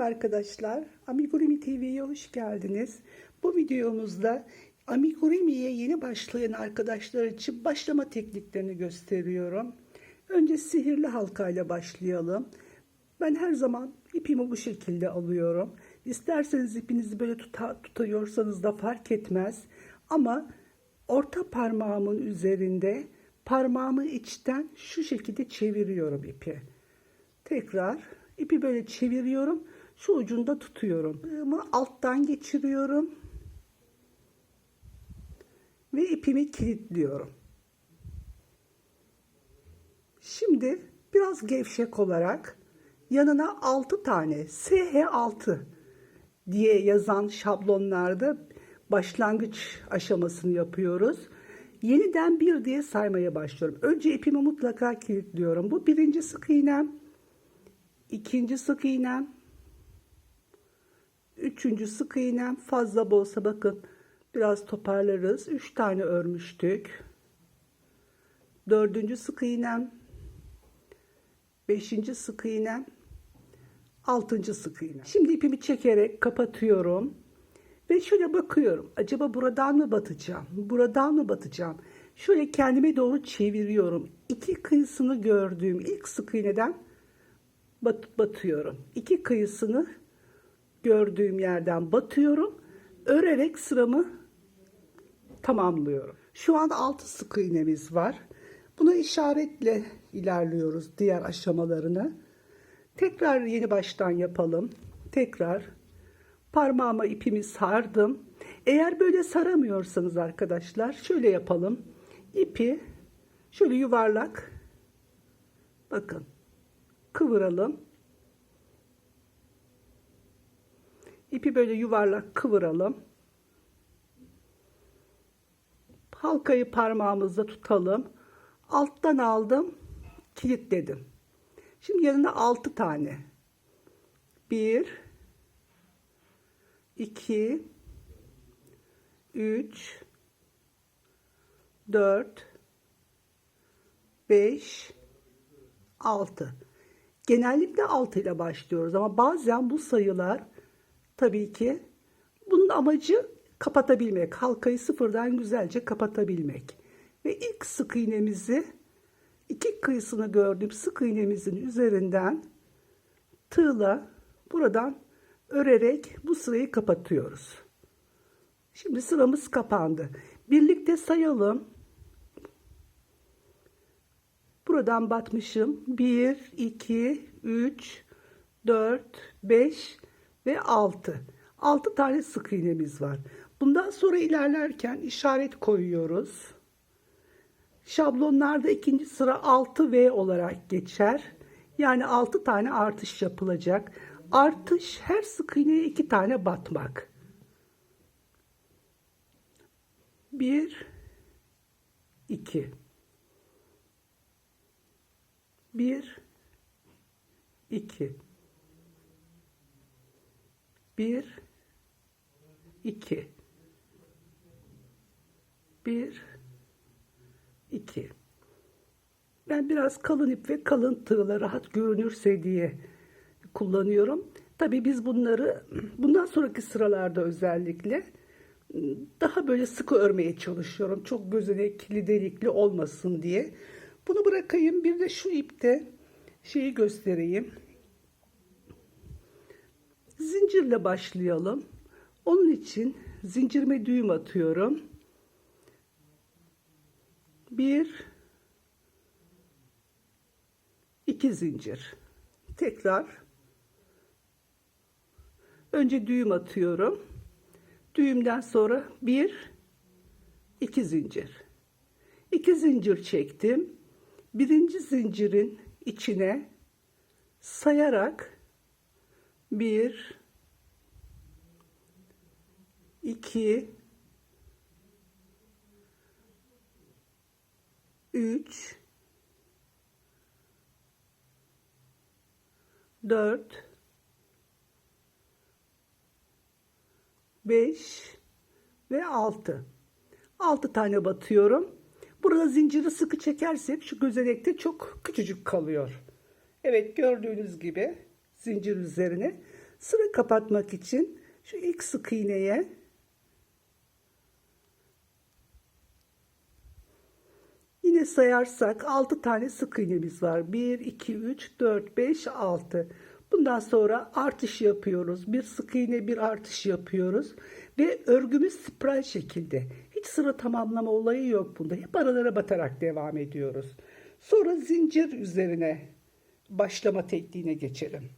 arkadaşlar. Amigurumi TV'ye hoş geldiniz. Bu videomuzda amigurumi'ye yeni başlayan arkadaşlar için başlama tekniklerini gösteriyorum. Önce sihirli halkayla başlayalım. Ben her zaman ipimi bu şekilde alıyorum. İsterseniz ipinizi böyle tuta, tutuyorsanız da fark etmez. Ama orta parmağımın üzerinde parmağımı içten şu şekilde çeviriyorum ipi. Tekrar ipi böyle çeviriyorum. Şu ucunda tutuyorum. Bunu alttan geçiriyorum. Ve ipimi kilitliyorum. Şimdi biraz gevşek olarak yanına 6 tane SH6 diye yazan şablonlarda başlangıç aşamasını yapıyoruz. Yeniden bir diye saymaya başlıyorum. Önce ipimi mutlaka kilitliyorum. Bu birinci sık iğnem. ikinci sık iğnem. Üçüncü sık iğnem. Fazla da olsa bakın biraz toparlarız. Üç tane örmüştük. Dördüncü sık iğnem. Beşinci sık iğnem. Altıncı sık iğnem. Şimdi ipimi çekerek kapatıyorum. Ve şöyle bakıyorum. Acaba buradan mı batacağım? Buradan mı batacağım? Şöyle kendime doğru çeviriyorum. İki kıyısını gördüğüm ilk sık iğneden bat batıyorum. İki kıyısını gördüğüm yerden batıyorum. Örerek sıramı tamamlıyorum. Şu an 6 sık iğnemiz var. Buna işaretle ilerliyoruz diğer aşamalarını. Tekrar yeni baştan yapalım. Tekrar parmağıma ipimi sardım. Eğer böyle saramıyorsanız arkadaşlar şöyle yapalım. İpi şöyle yuvarlak bakın kıvıralım. İpi böyle yuvarlak kıvıralım. Halkayı parmağımızda tutalım. Alttan aldım, kilitledim. Şimdi yanına 6 tane. 1 2 3 4 5 6 Genellikle 6 ile başlıyoruz ama bazen bu sayılar tabii ki bunun amacı kapatabilmek. Halkayı sıfırdan güzelce kapatabilmek. Ve ilk sık iğnemizi iki kıyısını gördüğüm sık iğnemizin üzerinden tığla buradan örerek bu sırayı kapatıyoruz. Şimdi sıramız kapandı. Birlikte sayalım. Buradan batmışım. 1, 2, 3, 4, 5 ve 6. 6 tane sık iğnemiz var. Bundan sonra ilerlerken işaret koyuyoruz. Şablonlarda ikinci sıra 6V olarak geçer. Yani 6 tane artış yapılacak. Artış her sık iğneye 2 tane batmak. 1 2 1 2 1 2 1 2 Ben biraz kalın ip ve kalın tığla rahat görünürse diye kullanıyorum. Tabi biz bunları bundan sonraki sıralarda özellikle daha böyle sıkı örmeye çalışıyorum. Çok gözenekli delikli olmasın diye. Bunu bırakayım. Bir de şu ipte şeyi göstereyim. Zincirle başlayalım. Onun için zincirime düğüm atıyorum. Bir, iki zincir. Tekrar önce düğüm atıyorum. Düğümden sonra bir, iki zincir. İki zincir çektim. Birinci zincirin içine sayarak bir, iki, üç, dört, beş ve altı. Altı tane batıyorum. Burada zinciri sıkı çekersek şu gözenekte çok küçücük kalıyor. Evet gördüğünüz gibi zincir üzerine Sıra kapatmak için şu ilk sık iğneye Yine sayarsak 6 tane sık iğnemiz var. 1, 2, 3, 4, 5, 6. Bundan sonra artış yapıyoruz. Bir sık iğne bir artış yapıyoruz. Ve örgümüz spiral şekilde. Hiç sıra tamamlama olayı yok bunda. Hep aralara batarak devam ediyoruz. Sonra zincir üzerine başlama tekniğine geçelim.